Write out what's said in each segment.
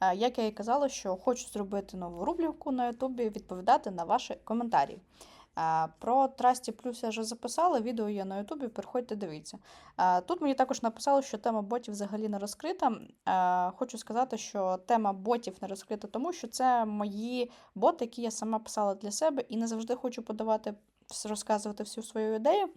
Е, Як я і казала, що хочу зробити нову рубрику на Ютубі, відповідати на ваші коментарі. Е, Про Трасті Плюс я вже записала, відео є на Ютубі, переходьте, дивіться. Е, Тут мені також написали, що тема ботів взагалі не розкрита. Хочу сказати, що тема ботів не розкрита, тому що це мої боти, які я сама писала для себе, і не завжди хочу подавати, розказувати всю свою ідею.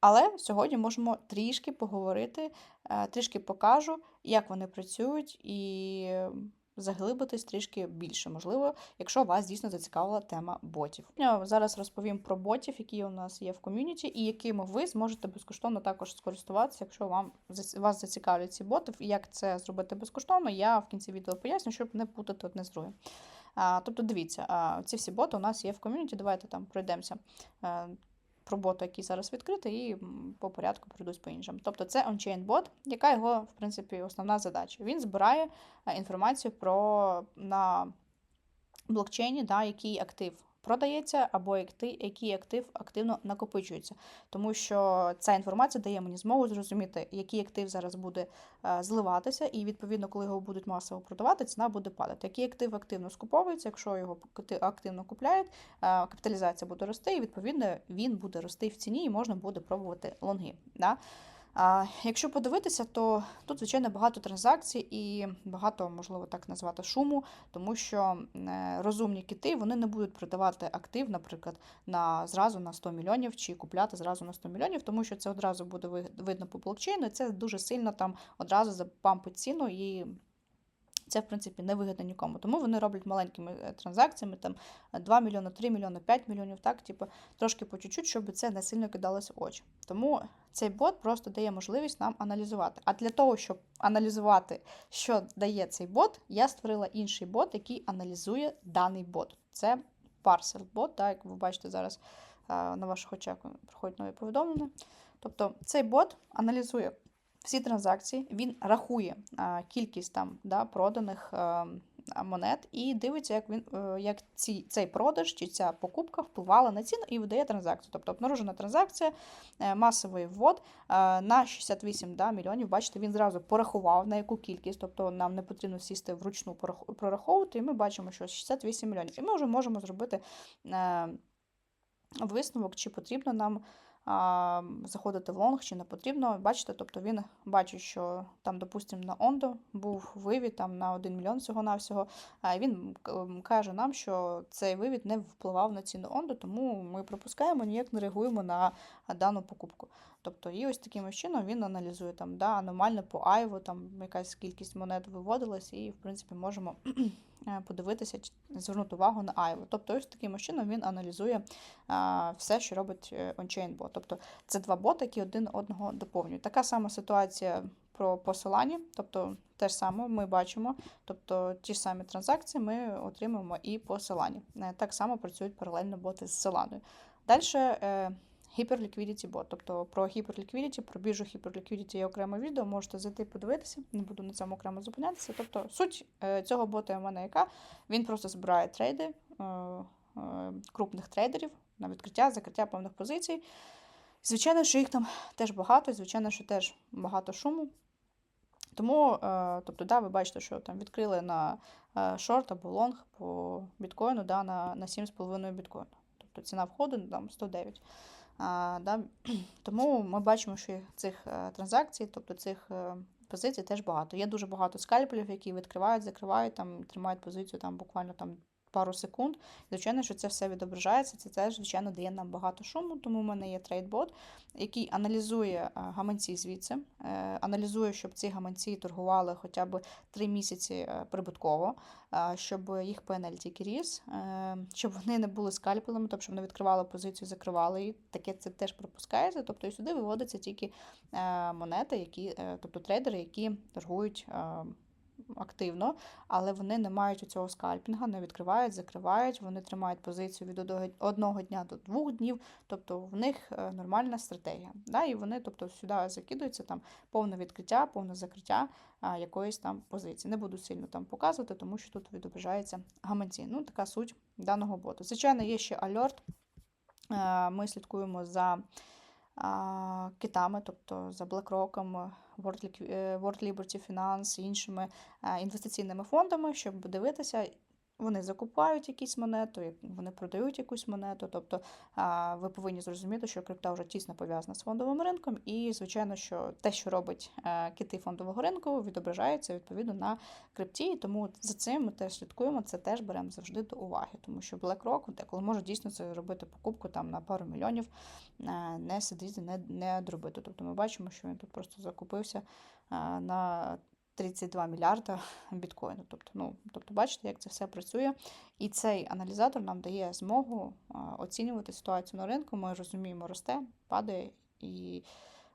Але сьогодні можемо трішки поговорити, е, трішки покажу, як вони працюють, і е, заглибитись трішки більше, можливо, якщо вас дійсно зацікавила тема ботів. Я зараз розповім про ботів, які у нас є в ком'юніті, і якими ви зможете безкоштовно також скористуватися, якщо вам вас зацікавлять ці боти. Як це зробити безкоштовно, я в кінці відео поясню, щоб не путати одне з другим. Тобто, дивіться, ці всі боти у нас є в ком'юніті. Давайте там пройдемося. Про який зараз відкритий, і по порядку пройдусь по іншим. Тобто це ончейн бот, яка його, в принципі, основна задача. Він збирає е, інформацію про на блокчейні, да, який актив продається, або який, актив активно накопичується. Тому що ця інформація дає мені змогу зрозуміти, який актив зараз буде е, зливатися, і відповідно, коли його будуть масово продавати, ціна буде падати. Який актив активно скуповується, якщо його активно купляють, е, капіталізація буде рости, і відповідно він буде рости в ціні, і можна буде пробувати лонги. Да? А, якщо подивитися, то тут, звичайно, багато транзакцій і багато, можливо, так назвати, шуму, тому що е, розумні кити вони не будуть продавати актив, наприклад, на зразу на 100 мільйонів чи купляти зразу на 100 мільйонів, тому що це одразу буде ви- видно по блокчейну, і це дуже сильно там одразу запампить ціну і. Це, в принципі, не вигідно нікому. Тому вони роблять маленькими е, транзакціями, там 2 мільйони, 3 мільйони, 5 мільйонів, так, типу, трошки по чуть-чуть, щоб це не сильно кидалося в очі. Тому цей бот просто дає можливість нам аналізувати. А для того, щоб аналізувати, що дає цей бот, я створила інший бот, який аналізує даний бот. Це parcel бот, так, як ви бачите зараз е, на ваших очах проходять нові повідомлення. Тобто цей бот аналізує всі транзакції, він рахує кількість там да, проданих а, монет і дивиться, як він е, як ці, цей продаж чи ця покупка впливала на ціну і видає транзакцію. Тобто обнаружена транзакція, е, масовий ввод е, на 68 да, мільйонів. Bачите, він зразу порахував на яку кількість, тобто нам не потрібно сісти вручну прораховувати, і ми бачимо, що 68 мільйонів. І ми вже можемо зробити. е, Висновок, чи потрібно нам заходити в лонг, чи не потрібно. Бачите, тобто він бачить, що там, допустимо, на Ондо був вивід там на 1 мільйон всього-навсього. А він каже нам, що цей вивід не впливав на ціну Ондо, тому ми пропускаємо, ніяк не реагуємо на дану покупку. Тобто, і ось таким чином він аналізує там, да, аномально по Айву, там якась кількість монет виводилась, і, в принципі, можемо е, подивитися, звернути увагу на Айву. Тобто, ось таким чином він аналізує а, все, що робить е, ончейн бот. Тобто це два боти, які один одного доповнюють. Така сама ситуація про посилання, тобто те ж саме ми бачимо, тобто ті ж самі транзакції ми отримуємо і посилання. Е, Так само працюють паралельно боти з Solana. Далі е, Hyperliquidity бот. Тобто про Hyperliquidity, про біржу Hyperliquidity є окреме відео, можете зайти подивитися, не буду на цьому окремо зупинятися. Тобто суть е, цього бота у мене яка? Він просто збирає трейди е, е, крупних трейдерів на відкриття, закриття певних позицій. Звичайно, що їх там теж багато, звичайно, що теж багато шуму. Тому, тобто, да, ви бачите, що там відкрили на шорт або лонг по біткоїну да, на, на 7,5 біткоїну. Тобто ціна входу там 109. Да, тому ми бачимо, що цих е, транзакцій, тобто цих е, позицій теж багато. Є дуже багато скальпелів, які відкривають, закривають, там, тримають позицію там, буквально там, пару секунд. Звичайно, що це все відображається. Це теж, звичайно, дає нам багато шуму, тому в мене є трейдбот, який аналізує е, гаманці звідси, е, аналізує, щоб ці гаманці торгували хоча б 3 місяці е, прибутково, щоб їх PNL тільки ріс, щоб вони не були скальпелами, тобто щоб вони відкривали позицію, закривали її. Таке це теж пропускається. Тобто і сюди виводяться тільки монети, які, тобто трейдери, які торгують. Активно, але вони не мають цього скальпінга, не відкривають, закривають, вони тримають позицію від одного- дня до двох днів, тобто в них е, нормальна стратегія. Да? І вони тобто, сюди закидуються там повне відкриття, повне закриття якоїсь там позиції. Не буду сильно там показувати, тому що тут відображається гаманці. Ну, така суть даного боту. Звичайно, є ще альорт. Е, Ми слідкуємо за китами, тобто за BlackRock, World, е, Liberty Finance, іншими е, інвестиційними фондами, щоб дивитися. Вони закупають якісь монету, вони продають якусь монету. Тобто ви повинні зрозуміти, що крипта вже тісно пов'язана з фондовим ринком, і, звичайно, що те, що робить е, кити фондового ринку, відображається відповідно на крипті. Тому за цим ми теж слідкуємо, це теж беремо завжди до уваги. Тому що BlackRock деколи може дійсно це робити покупку там на пару мільйонів, е, не сидіти, не, не дробити. Тобто ми бачимо, що він тут просто закупився е, на 32 мільярда біткоїну. Тобто, ну, тобто, бачите, як це все працює. І цей аналізатор нам дає змогу оцінювати ситуацію на ринку. Ми розуміємо, росте, падає і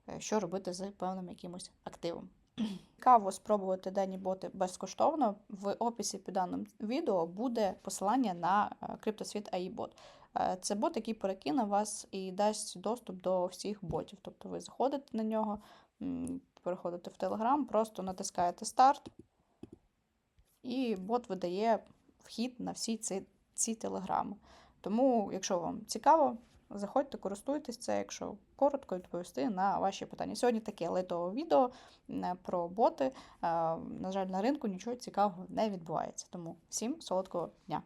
е, що робити з певним якимось активом. Цікаво спробувати дані боти безкоштовно. В описі під даним відео буде посилання на е, CryptoSuite AI бот. Е, Це бот, який перекине вас і дасть доступ до всіх ботів. Тобто ви заходите на нього, переходите в Telegram, просто натискаєте старт, і бот видає вхід на всі ці, ці телеграми. Тому, якщо вам цікаво, заходьте, користуйтесь це, якщо коротко відповісти на ваші питання. Сьогодні таке лайтове відео е, про боти. Е, На жаль, на ринку нічого цікавого не відбувається. Тому всім солодкого дня!